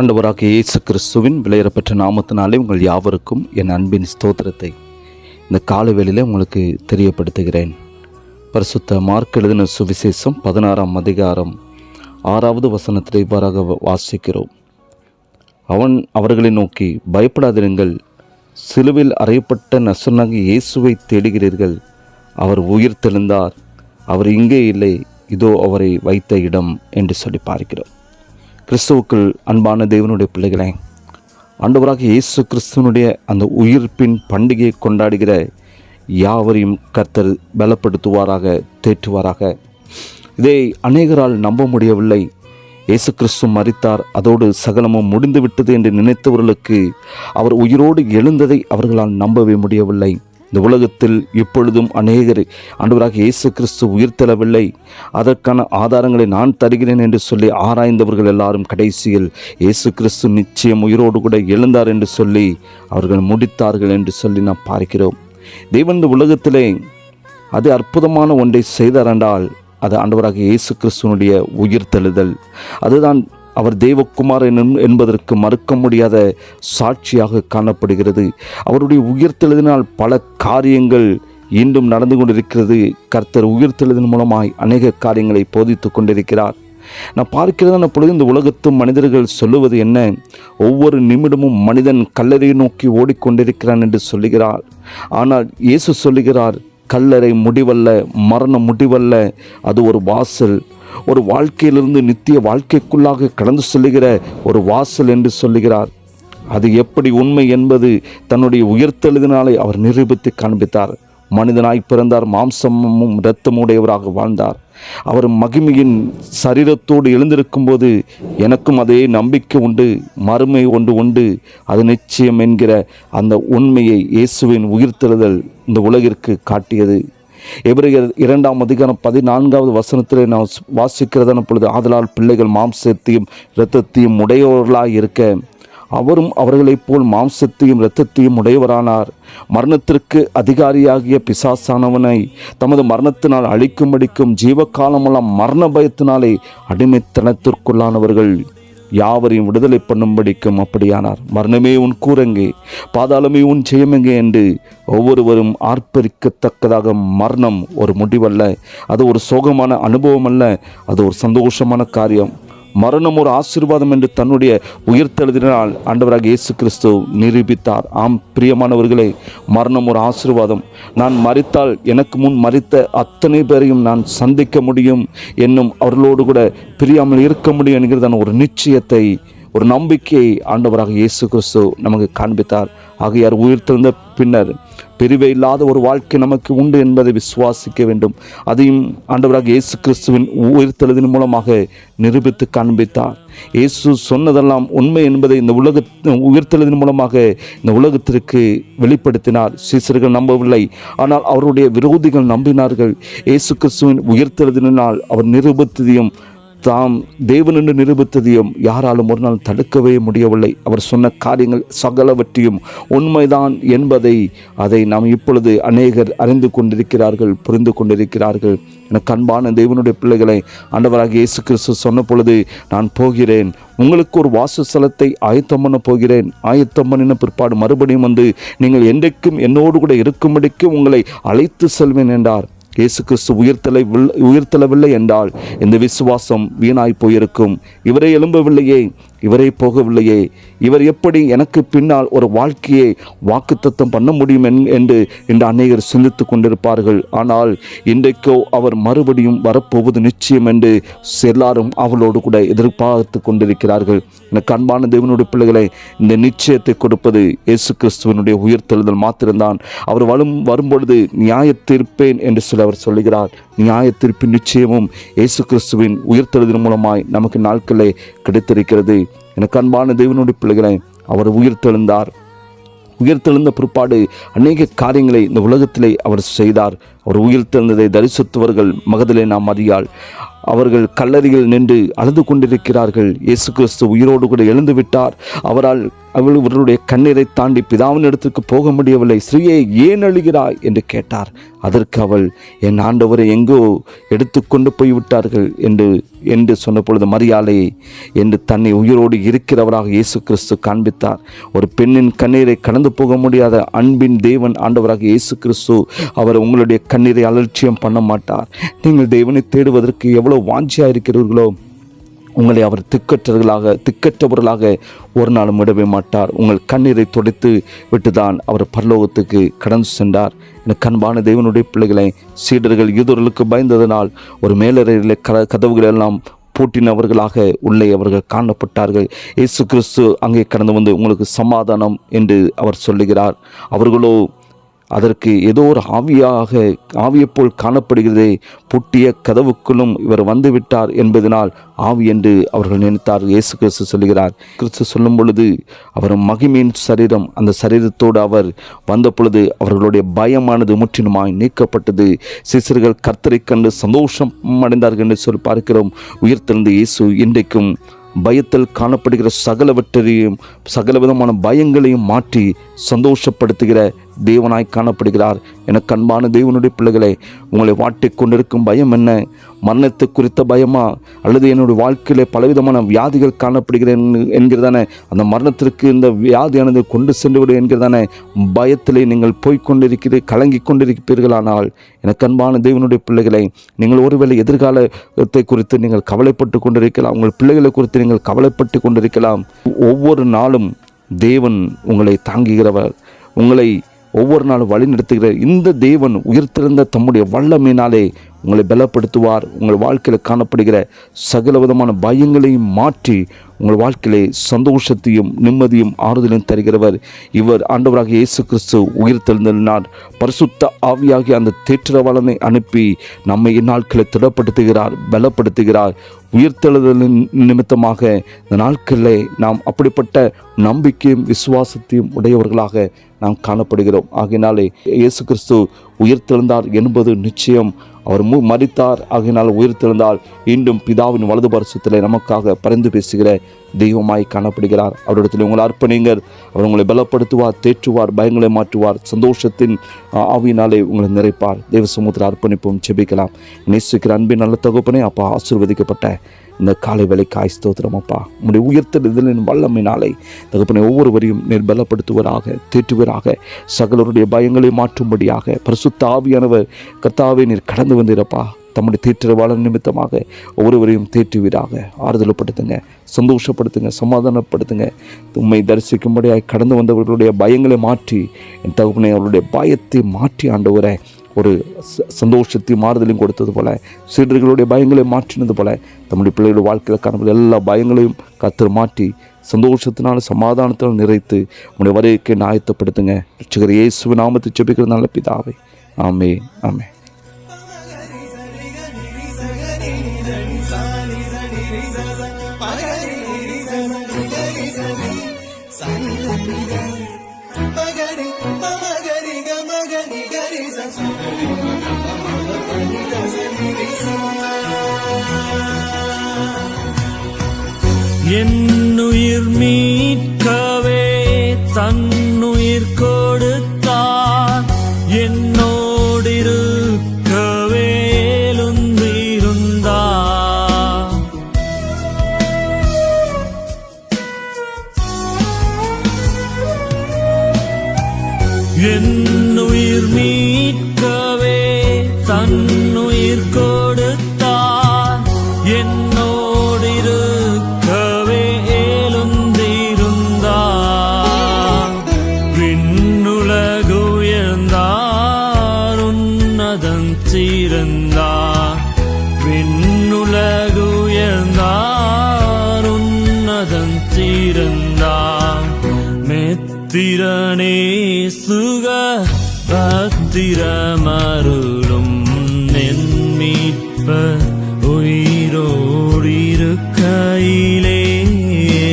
ஆண்டவராக இயேசு கிறிஸ்துவின் விலையேறப்பெற்ற நாமத்தினாலே உங்கள் யாவருக்கும் என் அன்பின் ஸ்தோத்திரத்தை இந்த கால உங்களுக்கு தெரியப்படுத்துகிறேன். பரிசுத்த மார்க் எழுதின சுவிசேஷம் பதினாறாம் அதிகாரம் ஆறாவது வசனத்தில் இவ்வாறாக வாசிக்கிறோம். அவன் அவர்களை நோக்கி பயப்படாதிருங்கள். சிலுவில் அறையப்பட்ட நசுனாகி இயேசுவை தேடுகிறீர்கள். அவர் உயிர் தெழுந்தார். அவர் இங்கே இல்லை. இதோ அவரை வைத்த இடம் என்று சொல்லி பார்க்கிறோம். கிறிஸ்துவுக்குள் அன்பான தேவனுடைய பிள்ளைகளே ஆண்டவராக இயேசு கிறிஸ்துவனுடைய அந்த உயிர்ப்பின் பண்டிகையை கொண்டாடுகிற யாவரையும் கர்த்தர் பலப்படுத்துவாராக தேற்றுவாராக. இதை அநேகரால் நம்ப முடியவில்லை. இயேசு கிறிஸ்து மரித்தார். அதோடு சகலமும் முடிந்துவிட்டது என்று நினைத்தவர்களுக்கு அவர் உயிரோடு எழுந்ததை அவர்களால் நம்பவே முடியவில்லை. இந்த உலகத்தில் இப்பொழுதும் அநேகர் ஆண்டவராக இயேசு கிறிஸ்து உயிர்த்தெழவில்லை. அதற்கான ஆதாரங்களை நான் தருகிறேன் என்று சொல்லி ஆராய்ந்தவர்கள் எல்லாரும் கடைசியில் இயேசு கிறிஸ்து நிச்சயம் உயிரோடு கூட எழுந்தார் என்று சொல்லி அவர்கள் முடித்தார்கள் என்று சொல்லி நாம் பார்க்கிறோம். தெய்வன் இந்த உலகத்திலே அது அற்புதமான ஒன்றை செய்தார் என்றால் அது ஆண்டவராக இயேசு கிறிஸ்துவனுடைய உயிர்த்தெழுதல். அதுதான் அவர் தேவகுமாரன் என்பதற்கு மறுக்க முடியாத சாட்சியாக காணப்படுகிறது. அவருடைய உயிர்த்தெழுதினால் பல காரியங்கள் இன்றும் நடந்து கொண்டிருக்கிறது. கர்த்தர் உயிர்த்தெழுதின் மூலமாய் அநேக காரியங்களை போதித்து கொண்டிருக்கிறார். நான் பார்க்கிறதான பொழுது இந்த உலகத்து மனிதர்கள் சொல்லுவது என்ன? ஒவ்வொரு நிமிடமும் மனிதன் கல்லறையை நோக்கி ஓடிக்கொண்டிருக்கிறான் என்று சொல்லுகிறார். ஆனால் இயேசு சொல்லுகிறார் கல்லறை முடிவல்ல மரணம் முடிவல்ல அது ஒரு வாசல். ஒரு வாழ்க்கையிலிருந்து நித்திய வாழ்க்கைக்குள்ளாக கடந்து செல்லுகிற ஒரு வாசல் என்று சொல்லுகிறார். அது எப்படி உண்மை என்பது தன்னுடைய உயர்த்தெழுதினாலே அவர் நிரூபித்து காண்பித்தார். மனிதனாய் பிறந்தார் மாம்சமும் இரத்தமுடையவராக வாழ்ந்தார். அவர் மகிமையின் சரீரத்தோடு எழுந்திருக்கும் போது எனக்கும் அதே நம்பிக்கை உண்டு மறுமை ஒன்று உண்டு. அது நிச்சயம் என்கிற அந்த உண்மையை இயேசுவின் உயிர்த்தெழுதல் இந்த உலகிற்கு காட்டியது. எபிரேயர் இரண்டாம் அதிகாரம் பதினான்காவது வசனத்திலே நாம் வாசிக்கிறதான பொழுது ஆதலால் பிள்ளைகள் மாம்சத்தையும் இரத்தத்தையும் உடையவர்களாய் இருக்க அவரும் அவர்களைப் போல் மாம்சத்தையும் இரத்தத்தையும் உடையவரானார். மரணத்திற்கு அதிகாரியாகிய பிசாசானவனை தமது மரணத்தினால் அழிக்கும்படிக்கும் ஜீவகாலமெல்லாம் மரண பயத்தினாலே அடிமைத்தனத்திற்குள்ளானவர்கள். யாவரையும் விடுதலை பண்ணும்படிக்கும் அப்படியானார். மரணமே உன் கூரங்கே பாதாளமே உன் ஜெயமெங்கே என்று ஒவ்வொருவரும் ஆர்ப்பரிக்கத்தக்கதாக மரணம் ஒரு முடிவல்ல அது ஒரு சோகமான அனுபவம் அல்ல அது ஒரு சந்தோஷமான காரியம். மரணம் ஒரு ஆசீர்வாதம் என்று தன்னுடைய உயிர்த்தெழுதினால் ஆண்டவராக இயேசு கிறிஸ்து நிரூபித்தார். ஆம் பிரியமானவர்களே மரணம் ஒரு ஆசீர்வாதம். நான் மறித்தால் எனக்கு முன் மறித்த அத்தனை பேரையும் நான் சந்திக்க முடியும் என்னும் அவர்களோடு கூட பிரியாமல் இருக்க முடியும் என்கிறதான ஒரு நிச்சயத்தை ஒரு நம்பிக்கையை ஆண்டவராக இயேசு கிறிஸ்து நமக்கு காண்பித்தார். ஆகையார் உயிர்த்தெழுந்த பின்னர் பிரிவை இல்லாத ஒரு வாழ்க்கை நமக்கு உண்டு என்பதை விசுவாசிக்க வேண்டும். அதையும் ஆண்டவராக இயேசு கிறிஸ்துவின் உயிர்த்தெழுதின் மூலமாக நிரூபித்து காண்பித்தார். இயேசு சொன்னதெல்லாம் உண்மை என்பதை இந்த உலக உயிர்த்தெழுதின் மூலமாக இந்த உலகத்திற்கு வெளிப்படுத்தினார். சீசர்கள் நம்பவில்லை ஆனால் அவருடைய விரோதிகள் நம்பினார்கள். இயேசு கிறிஸ்துவின் உயிர்த்தெழுதினால் அவர் நிரூபித்ததையும் தாம் தேவன் என்று நிரூபித்ததையும் யாராலும் ஒரு நாள் தடுக்கவே முடியவில்லை. அவர் சொன்ன காரியங்கள் சகலவற்றையும் உண்மைதான் என்பதை அதை நாம் இப்பொழுது அநேகர் அறிந்து கொண்டிருக்கிறார்கள் புரிந்து கொண்டிருக்கிறார்கள். எனக்கு அன்பான தேவனுடைய பிள்ளைகளை ஆண்டவராக இயேசு கிறிஸ்து சொன்ன பொழுது நான் போகிறேன். உங்களுக்கு ஒரு வாசஸ்தலத்தை ஆயத்தம் பண்ண போகிறேன். ஆயத்தம் பண்ணின பிற்பாடு மறுபடியும் வந்து நீங்கள் என்றைக்கும் என்னோடு கூட இருக்கும்படிக்கு உங்களை அழைத்து செல்வேன் என்றார். இயேசு கிறிஸ்து உயிர்த்தலை உயிர்த்தளவில்லை என்றால் இந்த விசுவாசம் வீணாய் போயிருக்கும். இவரை எழும்பவில்லையே. இவரே போகவில்லையே. இவர் எப்படி எனக்கு பின்னால் ஒரு வாழ்க்கையை வாக்குத்தத்தம் பண்ண முடியும் என்று இந்த அநேகர் சிந்தித்து கொண்டிருப்பார்கள். ஆனால் இன்றைக்கோ அவர் மறுபடியும் வரப்போவது நிச்சயம் என்று எல்லாரும் அவளோடு கூட எதிர்பார்த்து கொண்டிருக்கிறார்கள். எனக்கு அன்பான தேவனுடைய பிள்ளைகளை இந்த நிச்சயத்தை கொடுப்பது இயேசு கிறிஸ்துவனுடைய உயிர்த்தெழுதல் மாத்திரம்தான். அவர் வரும் வரும்பொழுது நியாய தீர்ப்பேன் என்று சொல்லி அவர் சொல்லுகிறார். நியாய தீர்ப்பின் நிச்சயமும் இயேசு கிறிஸ்துவின் உயிர்த்தெழுதல் மூலமாய் நமக்கு நாட்களே கிடைத்திருக்கிறது. எனக்கு அன்பான தேவனுடைய பிள்ளைகளை அவர் உயிர்த்தெழுந்தார். உயிர்த்தெழுந்த பிற்பாடு அநேக காரியங்களை இந்த உலகத்திலே அவர் செய்தார். அவர் உயிர்த்தெழுந்ததை தரிசித்தவர்கள் மகதிலே நாம் அறியாள் அவர்கள் கல்லறையில் நின்று அழுது கொண்டிருக்கிறார்கள். இயேசு கிறிஸ்து உயிரோடு கூட எழுந்து விட்டார் அவரால் அவள் இவருடைய கண்ணீரை தாண்டி பிதாவின் இடத்துக்கு போக முடியவில்லை. ஸ்ரீயே ஏன் அழுகிறாய்? என்று கேட்டார். அதற்கு அவள் என் ஆண்டவரை எங்கோ எடுத்துக்கொண்டு போய்விட்டார்கள் என்று என்று சொன்ன பொழுது மரியாதை என்று தன்னை உயிரோடு இருக்கிறவராக இயேசு கிறிஸ்து காண்பித்தார். ஒரு பெண்ணின் கண்ணீரை கடந்து போக முடியாத அன்பின் தேவன் ஆண்டவராக இயேசு கிறிஸ்து அவர் உங்களுடைய கண்ணீரை அலட்சியம் பண்ண மாட்டார். நீங்கள் தேவனை தேடுவதற்கு எவ்வளோ வாஞ்சியாக இருக்கிறீர்களோ உங்களை அவர் திக்கற்றவர்களாக திக்கற்றவர்களாக ஒரு நாளும் விடவே மாட்டார். உங்கள் கண்ணீரை துடைத்து விட்டுதான் அவர் பரலோகத்துக்கு கடந்து சென்றார். எனக்கு அன்பான தேவனுடைய பிள்ளைகளை சீடர்கள் யூதர்களுக்கு பயந்ததனால் ஒரு மேலறையில் க கதவுகளெல்லாம் பூட்டினவர்களாக உள்ளே அவர்கள் காணப்பட்டார்கள். இயேசு கிறிஸ்து அங்கே கடந்து வந்து உங்களுக்கு சமாதானம் என்று அவர் சொல்லுகிறார். அவர்களோ அதற்கு ஏதோ ஒரு ஆவியாக ஆவியைப் போல் காணப்படுகிறதே புட்டிய கதவுக்குள்ளும் இவர் வந்துவிட்டார் என்பதனால் ஆவி என்று அவர்கள் நினைத்தார். இயேசு கிறிஸ்து சொல்லுகிறார். கிறிஸ்து சொல்லும் பொழுது அவர் மகிமையின் சரீரம் அந்த சரீரத்தோடு அவர் வந்த பொழுது அவர்களுடைய பயமானது முற்றிலுமாய் நீக்கப்பட்டது. சிசர்கள் கர்த்தரை கண்டு சந்தோஷம் அடைந்தார்கள் என்று சொல்லி பார்க்கிறோம். உயிர்த்தெழுந்த இயேசு இன்றைக்கும் பயத்தில் காணப்படுகிற சகலவற்றையும் சகல விதமான பயங்களையும் மாற்றி சந்தோஷப்படுத்துகிற தேவனாய் காணப்படுகிறார். எனக்கு அன்பான தேவனுடைய பிள்ளைகளை உங்களை வாட்டிக் கொண்டிருக்கும் பயம் என்ன? மரணத்தை குறித்த பயமா? அல்லது என்னுடைய வாழ்க்கையிலே பலவிதமான வியாதிகள் காணப்படுகிறேன் என்கிறதானே? அந்த மரணத்திற்கு இந்த வியாதியானது கொண்டு சென்று விடும் என்கிறதானே? பயத்திலே நீங்கள் போய்கொண்டிருக்கிறது கலங்கி கொண்டிருப்பீர்களானால் எனக்கு அன்பான தேவனுடைய பிள்ளைகளை நீங்கள் ஒருவேளை எதிர்காலத்தை குறித்து நீங்கள் கவலைப்பட்டு கொண்டிருக்கலாம். உங்கள் பிள்ளைகளை குறித்து நீங்கள் கவலைப்பட்டு கொண்டிருக்கலாம். ஒவ்வொரு நாளும் தேவன் உங்களை தாங்குகிறவர். உங்களை ஒவ்வொரு நாளும் வழிநடத்துகிற இந்த தேவன் உயிர்த்திருந்த தம்முடைய வல்லமையினாலே உங்களை பலப்படுத்துவார் உங்கள் வாழ்க்கையில் காணப்படுகிற சகல விதமான பயங்களையும் மாற்றி உங்கள் வாழ்க்கையிலே சந்தோஷத்தையும் நிம்மதியும் ஆறுதலையும் தருகிறவர். இவர் ஆண்டவராக இயேசு கிறிஸ்து உயிர் தெழுந்தினார் பரிசுத்த ஆவியாகிய அந்த தேற்றவாளனை அனுப்பி நம்மை இந்நாட்களை திடப்படுத்துகிறார் பலப்படுத்துகிறார். உயிர்த்தெழுதலின் நிமித்தமாக இந்த நாட்களிலே நாம் அப்படிப்பட்ட நம்பிக்கையும் விசுவாசத்தையும் உடையவர்களாக நாம் காணப்படுகிறோம். ஆகையினாலே இயேசு கிறிஸ்து உயிர்த்தெழுந்தார் என்பது நிச்சயம். அவர் மு மறித்தார் ஆகையினால் உயிர்த்தெழுந்தால் மீண்டும் பிதாவின் வலது பரிசுத்திலே நமக்காக பரிந்து பேசுகிற தெய்வமாய் காணப்படுகிறார். அவரிடத்தில் உங்களை அர்ப்பணிங்கள் அவர் உங்களை பலப்படுத்துவார் தேற்றுவார் பயங்களை மாற்றுவார் சந்தோஷத்தின் ஆவியினாலே உங்களை நிறைப்பார். தெய்வ சமூகத்தில் அர்ப்பணிப்பும் செபிக்கலாம் நேசிக்கிற அன்பின் நல்ல தொகுப்பனே அப்பா ஆசீர்வதிக்கப்பட்ட இந்த காலை வேலைக்காய் ஸ்தோத்திரம் அப்பா. உங்களுடைய உயர்த்தெழுதலின் வல்லமினாலே தகப்பனை ஒவ்வொருவரையும் நீர் பலப்படுத்துவராக தேற்றுவராக சகலருடைய பயங்களை மாற்றும்படியாக பரிசுத்த ஆவியானவர் கர்த்தாவே நீர் கடந்து வந்திருப்பா. தம்முடைய தேற்றவாளர் நிமித்தமாக ஒவ்வொருவரையும் தேற்றுவீராக. ஆறுதலப்படுத்துங்க சந்தோஷப்படுத்துங்க சமாதானப்படுத்துங்க. உண்மை தரிசிக்கும்படியாக கடந்து வந்தவர்களுடைய பயங்களை மாற்றி என் தகப்பனை அவருடைய பயத்தை மாற்றி ஆண்டவரை ஒரு ச- சந்தோஷத்தையும் மாறுதலையும் கொடுத்தது போல சீடர்களுடைய பயங்களை மாற்றினது போல நம்முடைய பிள்ளைகளுடைய வாழ்க்கையில் காணப்படும் எல்லா பயங்களையும் கத்தர் மாற்றி சந்தோஷத்தினால சமாதானத்தினால் நிறைத்து உங்களுடைய வரையத்தை ஆயத்தப்படுத்துங்க ரட்சகர் இயேசுவ நாமத்தை செபிக்கிற நல்ல பிதாவை. ஆமே ஆமே என்னுயிர் மீட்கவே தன்னுயிர் கொடுத்து பத்திரனே சுக பத்திரமருளும் என் மீட்பர் உயிரோடிருக்கையிலே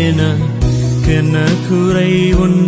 எனக்கென்ன குறை உன்